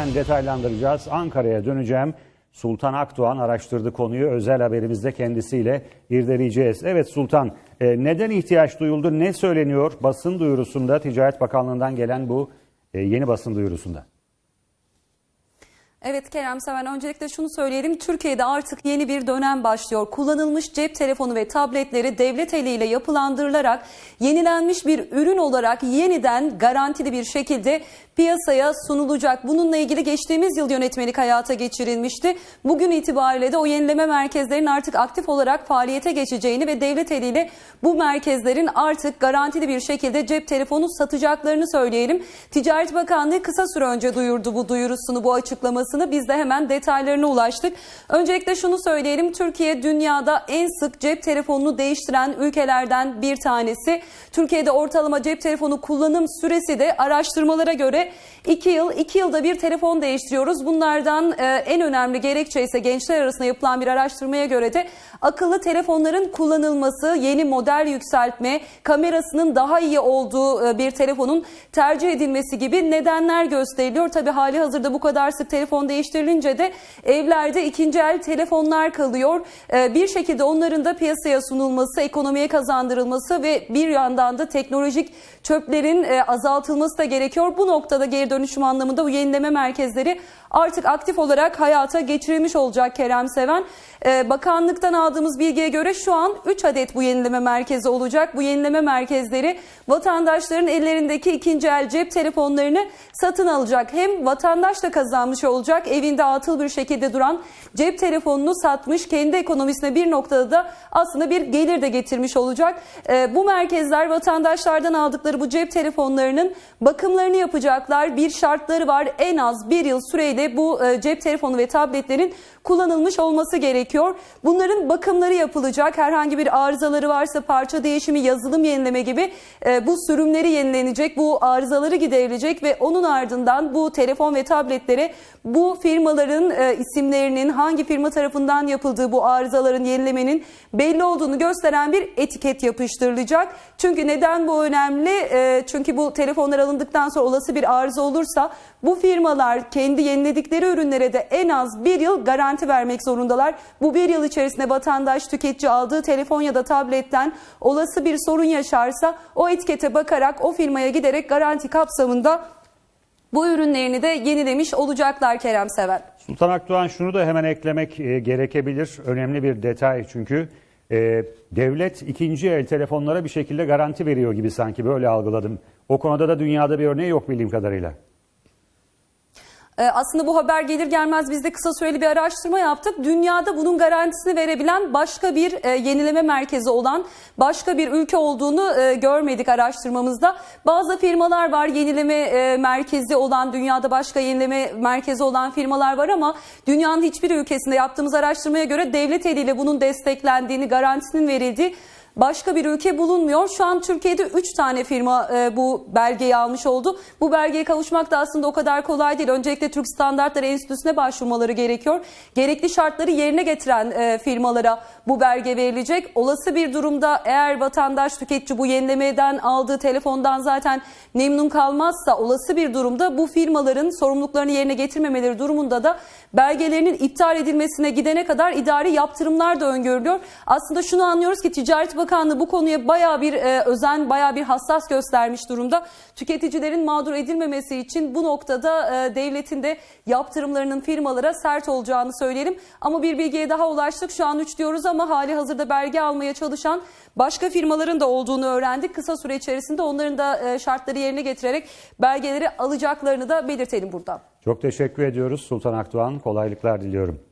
hemen detaylandıracağız. Ankara'ya döneceğim. Sultan Akdoğan araştırdı konuyu. Özel haberimizde kendisiyle irdeleyeceğiz. Evet Sultan, e, neden ihtiyaç duyuldu? Ne söyleniyor basın duyurusunda, Ticaret Bakanlığı'ndan gelen bu e, yeni basın duyurusunda? Evet Kerem Seven öncelikle şunu söyleyelim. Türkiye'de artık yeni bir dönem başlıyor. Kullanılmış cep telefonu ve tabletleri devlet eliyle yapılandırılarak yenilenmiş bir ürün olarak yeniden garantili bir şekilde piyasaya sunulacak. Bununla ilgili geçtiğimiz yıl yönetmelik hayata geçirilmişti. Bugün itibariyle de o yenileme merkezlerinin artık aktif olarak faaliyete geçeceğini ve devlet eliyle bu merkezlerin artık garantili bir şekilde cep telefonu satacaklarını söyleyelim. Ticaret Bakanlığı kısa süre önce duyurdu bu duyurusunu, bu açıklamasını. Biz de hemen detaylarına ulaştık. Öncelikle şunu söyleyelim. Türkiye dünyada en sık cep telefonunu değiştiren ülkelerden bir tanesi. Türkiye'de ortalama cep telefonu kullanım süresi de araştırmalara göre 2 yıl, 2 yılda bir telefon değiştiriyoruz. Bunlardan e, en önemli gerekçe ise gençler arasında yapılan bir araştırmaya göre de akıllı telefonların kullanılması, yeni model yükseltme, kamerasının daha iyi olduğu e, bir telefonun tercih edilmesi gibi nedenler gösteriliyor. Tabii hali hazırda bu kadar sık telefon değiştirilince de evlerde ikinci el telefonlar kalıyor. E, bir şekilde onların da piyasaya sunulması, ekonomiye kazandırılması ve bir yandan da teknolojik çöplerin azaltılması da gerekiyor. Bu noktada geri dönüşüm anlamında bu yenileme merkezleri artık aktif olarak hayata geçirilmiş olacak Kerem Seven. E, bakanlıktan aldığımız bilgiye göre şu an 3 adet bu yenileme merkezi olacak. Bu yenileme merkezleri vatandaşların ellerindeki ikinci el cep telefonlarını satın alacak. Hem vatandaş da kazanmış olacak evinde atıl bir şekilde duran cep telefonunu satmış kendi ekonomisine bir noktada da aslında bir gelir de getirmiş olacak. E, bu merkezler vatandaşlardan aldıkları bu cep telefonlarının bakımlarını yapacaklar. Bir şartları var en az bir yıl süreyle bu e, cep telefonu ve tabletlerin kullanılmış olması gerekiyor. Bunların bakımları yapılacak. Herhangi bir arızaları varsa parça değişimi, yazılım yenileme gibi e, bu sürümleri yenilenecek. Bu arızaları giderilecek ve onun ardından bu telefon ve tabletlere bu firmaların e, isimlerinin hangi firma tarafından yapıldığı bu arızaların yenilemenin belli olduğunu gösteren bir etiket yapıştırılacak. Çünkü neden bu önemli? Çünkü bu telefonlar alındıktan sonra olası bir arıza olursa bu firmalar kendi yeniledikleri ürünlere de en az bir yıl garanti vermek zorundalar. Bu bir yıl içerisinde vatandaş tüketici aldığı telefon ya da tabletten olası bir sorun yaşarsa o etikete bakarak o firmaya giderek garanti kapsamında bu ürünlerini de yenilemiş olacaklar Kerem Seven. Sultan Akdoğan şunu da hemen eklemek e, gerekebilir. Önemli bir detay çünkü e, devlet ikinci el telefonlara bir şekilde garanti veriyor gibi sanki böyle algıladım. O konuda da dünyada bir örneği yok bildiğim kadarıyla. Ee, Aslında bu haber gelir gelmez biz de kısa süreli bir araştırma yaptık. Dünyada bunun garantisini verebilen başka bir e, yenileme merkezi olan başka bir ülke olduğunu e, görmedik araştırmamızda. Bazı firmalar var yenileme e, merkezi olan dünyada başka yenileme merkezi olan firmalar var ama dünyanın hiçbir ülkesinde yaptığımız araştırmaya göre devlet eliyle bunun desteklendiğini, garantisinin verildiği başka bir ülke bulunmuyor. Şu an Türkiye'de 3 tane firma e, bu belgeyi almış oldu. Bu belgeye kavuşmak da aslında o kadar kolay değil. Öncelikle Türk Standartları Enstitüsü'ne başvurmaları gerekiyor. Gerekli şartları yerine getiren e, firmalara bu belge verilecek. Olası bir durumda eğer vatandaş tüketici bu yenilemeden aldığı telefondan zaten memnun kalmazsa olası bir durumda bu firmaların sorumluluklarını yerine getirmemeleri durumunda da belgelerinin iptal edilmesine gidene kadar idari yaptırımlar da öngörülüyor. Aslında şunu anlıyoruz ki Ticaret Bakanlığı bu konuya bayağı bir e, özen, bayağı bir hassas göstermiş durumda. Tüketicilerin mağdur edilmemesi için bu noktada e, devletin de yaptırımlarının firmalara sert olacağını söyleyelim. Ama bir bilgiye daha ulaştık. Şu an 3 diyoruz ama hali hazırda belge almaya çalışan başka firmaların da olduğunu öğrendik. Kısa süre içerisinde onların da e, şartları yerine getirerek belgeleri alacaklarını da belirtelim burada. Çok teşekkür ediyoruz Sultan Akdoğan. Kolaylıklar diliyorum.